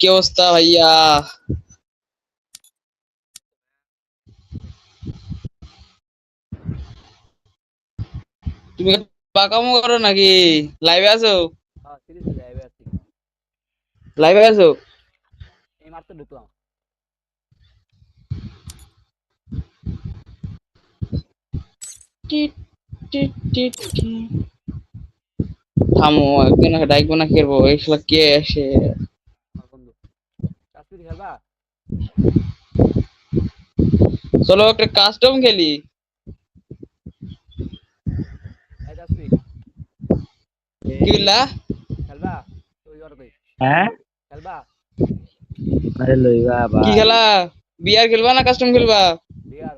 কি অবস্থা ভাইয়া তুমি পাকামো করো নাকি লাইভে আছো লাইভে আছি লাইভে আছো এই মাত্র ঢুকলাম। থামো একদিন ডাকবো না খেলব এইগুলা কে আসে কাশ্মীর খেলবা? চলো একটা কাস্টম খেলি। কি বললা? খেলবা? ওই আর কই হ্যাঁ? খেলবা? আরে লইবা কি ভাই খেলা? বিআর খেলবা না কাস্টম খেলবা? বিয়ার।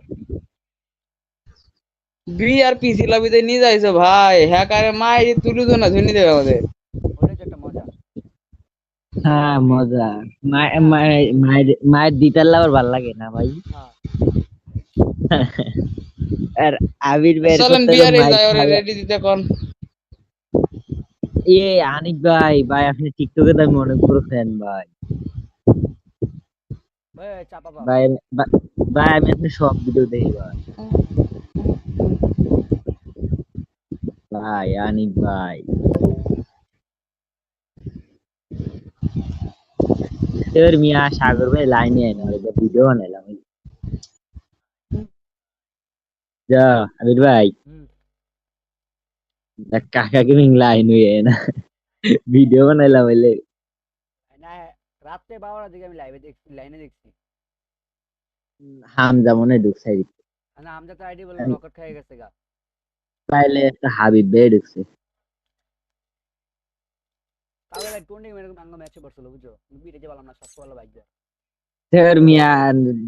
বিআর পিসি লাবিতে নিয়ে যাইছো ভাই। হ্যাকারে মাই তুলে না ধুনি দেবে আমাদের ওইটা হচ্ছে একটা মজা হ্যাঁ মজা। মায়ের মায়ের মায়ের দিতার লাবার ভালো লাগে না ভাই? হ্যাঁ। আর আবির বের চলেন করতে যাই ওরে রেডি দিতে কোন। এ আনিক ভাই ভাই আপনি টিকটকে তো আমি অনেক বড় ফ্যান ভাই। ভাই ভাই আমি আপনার সব ভিডিও দেখি ভাই। ভাই আনিক ভাই। এবার মিয়া সাগর ভাই লাইনে আয় না ভিডিও বানাইলাম। যা আবির ভাই। দেখ কাকা গেমিং লাইন হয়ে না। ভিডিও বানাইলাম বলে না রাত্রে বারোটার দিকে আমি লাইভে দেখছি লাইনে দেখছি। হামজা মনে ঢুকছে না আমজা তো আইডি বলে রকেট খেয়ে গেছে গা। তাইলে একটা হাবিব বে ঢুকছে। তাহলে ভাই টোয়েন্টি এরকম আঙ্গ ম্যাচে পড়ছিল বুঝছ? বিটে যে বললাম না সব ভালো বাইক স্যার মিয়া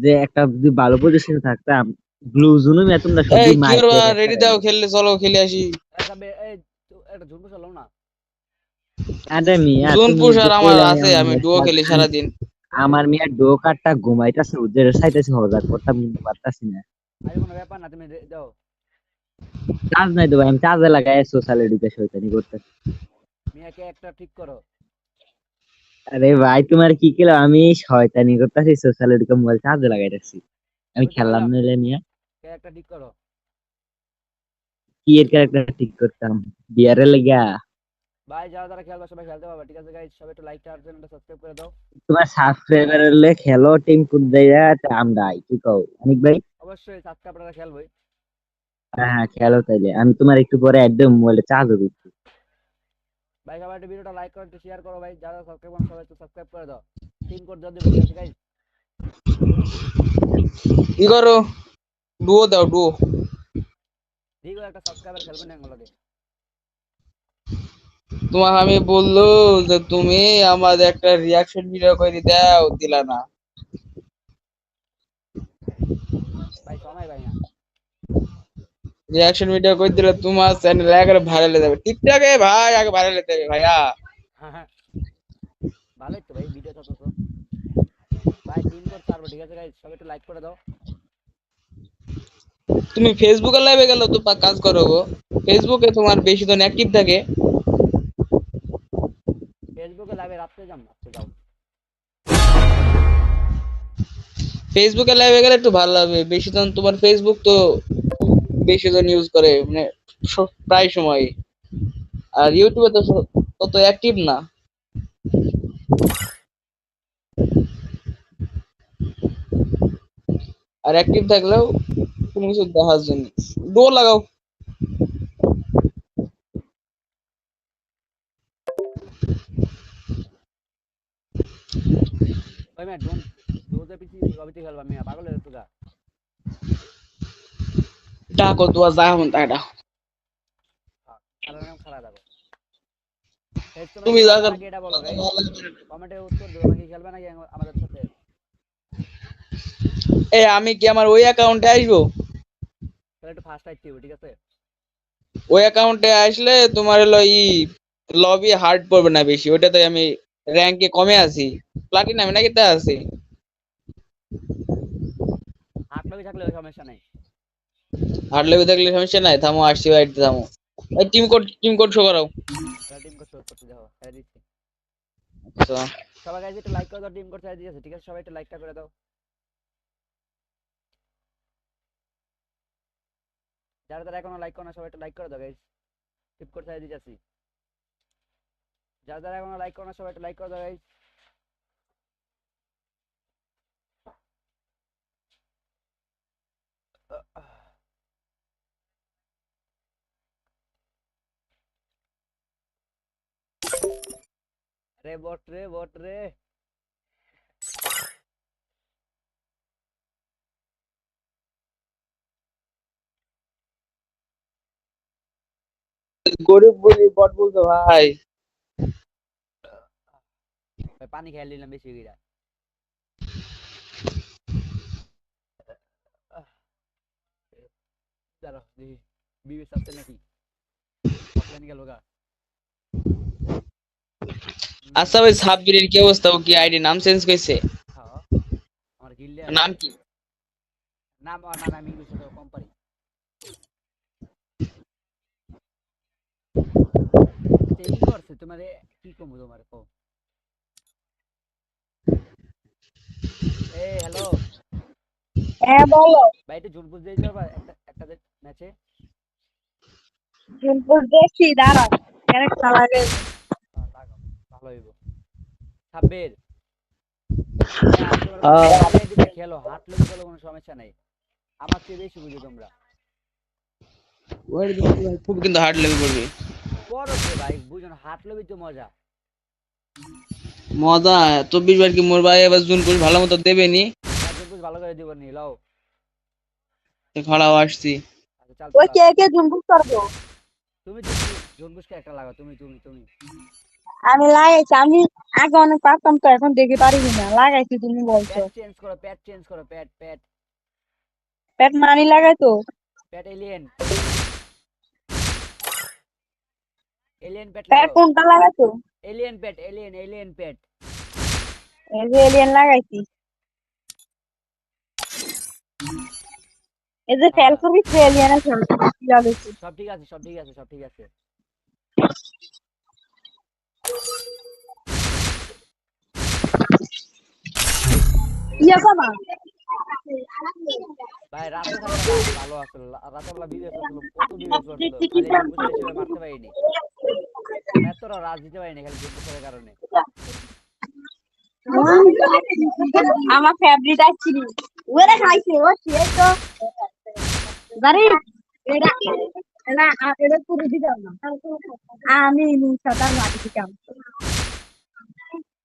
যে একটা যদি ভালো পজিশনে থাকতাম গ্লু জুনু মিয়া তোমরা এই শুধু কি মাইর করবা? করে রেডি দাও খেললে চলো খেলে আসি। একটা বে- এই তো- একটা ঝুমকো চলো না। আরে মিয়া জোন পুশ আর আমার আছে মিয়া, আমি ডুও খেলি সারাদিন। আমার মিয়া ডো কাটটা ঘুমাইতাছে ওদের সাইতেছে হজার করতাম কিন্তু পারতাছি না। আরে কোনো ব্যাপার না তুমি দাও চার্জ নাই তো ভাই আমি চার্জে লাগাই সোশ্যাল এডিকে শয়তানি করতে। মিয়াকে একটা ঠিক করো। আরে ভাই তোমার কি কেলো আমি শয়তানি করতেছি সোশ্যাল এডিকে মোবাইল চার্জে লাগাই রাখছি আমি খেললাম। নিলে মিয়া। একটা ঠিক করো? কি এর ক্যারেক্টার ঠিক করতাম? বিয়ারে লেগা। ভাই যারা যারা খেলবে সবাই খেলতে পারবে। ঠিক আছে গাইজ সবাই একটু লাইক আর চ্যানেলটা সাবস্ক্রাইব করে দাও। তোমার সাবস্ক্রাইবার হলে খেলো টিম কুদ দেয়া আমরা আই কি কও? অনেক ভাই? অবশ্যই সাবস্ক্রাইব আপনারা খেলবে। হ্যাঁ হ্যাঁ খেলো তাইলে। আমি তোমার একটু পরে একদম মোবাইলে চার্জ দিচ্ছি। ভাই সবাই একটু ভিডিওটা লাইক করো একটু শেয়ার করো ভাই। যারা সাবস্ক্রাইব করেন সবাই একটু সাবস্ক্রাইব করে দাও। তিন কোড দিয়ে দেবো ঠিক আছে গাইজ কি করো? ডুও দাও ডুও ঠিক আছে একটা সাবস্ক্রাইবার খেলবেন না এগুলোকে। তোমার আমি বলল যে তুমি আমাদের একটা রিয়াকশন ভিডিও করে দাও দিলা না। ভাই সময় ভাই না। রিয়াকশন ভিডিও করে দিলে তোমার চ্যানেল একবারে ভাইরাল হয়ে যাবে। টিকটকে ভাই আগে ভাইরাল হতে হবে ভাইয়া। ভালোই তো ভাই ভিডিও তো তো। ভাই তিন কোড পারব ঠিক আছে গাইজ সবাই একটু লাইক করে দাও। তুমি ফেসবুকে লাইভে গেলে তো কাজ করো গো। ফেসবুকে তোমার বেশি জন অ্যাক্টিভ থাকে। ফেসবুকে লাইভে রাত্রে যাম রাত্রে যাও। ফেসবুকে লাইভে গেলে একটু ভালো লাগবে। বেশি জন তোমার ফেসবুক তো বেশি জন ইউজ করে মানে প্রায় সময় আর ইউটিউবে তো তত অ্যাক্টিভ না। আর অ্যাক্টিভ থাকলেও কোনো কিছু দেখার জন্য। ডো লাগাও। ওই ম্যাট ডোন ডোজে পিছি কবিতে খেলবা মিয়া পাগল হয়ে তুগা তুমি কমেন্টে উত্তর দিও নাকি খেলবে নাকি আমাদের সাথে এ, আমি কি আমার ওই অ্যাকাউন্টে আসব? তাহলে একটু ফার্স্ট আইতে হবে ঠিক আছে ওই অ্যাকাউন্টে আসলে তোমার হলো ই লবি হার্ড পড়বে না বেশি ওটাতে আমি র্যাঙ্কে কমে আছি। প্লাটিনামে নাকি তা আছি? হাত লগে থাকলে সমস্যা নাই। হার্ড লেভেল থাকলে সমস্যা নাই থামো আসছি বাড়িতে থামো। এই team code team code show করাও। টিম করতে করতে দেখো খেলে দিচ্ছি। আচ্ছা। সবাই গাইজ একটু লাইক করে দাও টিম করতে দিয়েছে ঠিক আছে? সবাই একটু লাইকটা করে দাও। যারা যারা এখনও লাইক করো না সবাই একটু লাইক করে দাও গাইজ টিপ করতে দিয়েছি। যারা যারা এখনও লাইক করো না সবাই একটু লাইক করে দাও গাইজ রে বট রে বট রে গরিব বলি বট বলতো ভাই ভাই পানি খেয়ে নিলাম বেশি গিরা দাঁড়াও দেখি বিবেক আসছে নাকি অফলাইন গেল গা আচ্ছা ভাই সাব্বিরের কি অবস্থা? ও কি আইডি নাম চেঞ্জ করেছে হ্যাঁ। আমার গিল্লে নাম কি? নাম নাম ইংলিশ তো কম পারি আচ্ছা, এই কি করছে? তোমারে কি কমু তোমার কো এই হ্যালো হ্যাঁ বলো। ভাই একটু জুন বুঝ দিয়ে যাবা একটা একটা ম্যাচে সিম্পল দেখছি দাঁড়াও। ক্যারেক্টার লাগে হইব। সাব্বির। খেলো হাঁটলে কোনো সমস্যা নাই। আমার চেয়ে বেশি বুঝো তোমরা। খুব কিন্তু হার্ড পড়ো ভাই বুঝো না হাঁটলে তো মজা। মজা চব্বিশ বার কি মোর ভাই এবার জুন করে ভালো মতো দেবে নি ভালো করে দিব নি লাও খড়াও আসছি। আচ্ছা ওই কে কে করব? তুমি তুমি জুন একটা লাগাও তুমি তুমি তুমি। আমি লাগাইছি আমি আগে অনেক পারতাম তো এখন দেখে পারি না। লাগাইছি তুমি বলছো। চেঞ্জ করো প্যাট চেঞ্জ করো প্যাট প্যাট পেট মানি লাগাইতো প্যাট এলিয়েন এলিয়েন প্যাট লাগাও। কোনটা লাগাইতো alien pet alien alien pet এই যে এলিয়েন লাগাইছি। এই যে ফেল করবি এলিয়েন আছে লাগাইছি সব ঠিক আছে সব ঠিক আছে সব ঠিক আছে। ইয়া ভাই রাতে ভালো রাতে করছিল কত করছিল খালি মারতে পারিনি। দিতে পারিনি কারণে। আমার ফেভারিট আছে ওরে খাইছে ও সে তো। জানি এটা পুরো দিতাম না। আমি দিতাম কোনটা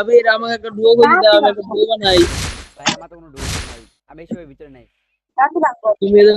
আমি আমাকে একটা ডুয়ো করে দিতে আমি একটা ডুয়ো বানাই। ভাই আমার তো কোনো ঢুকছে নাই। আমি এইসবের ভিতরে নাই। তুমি এদের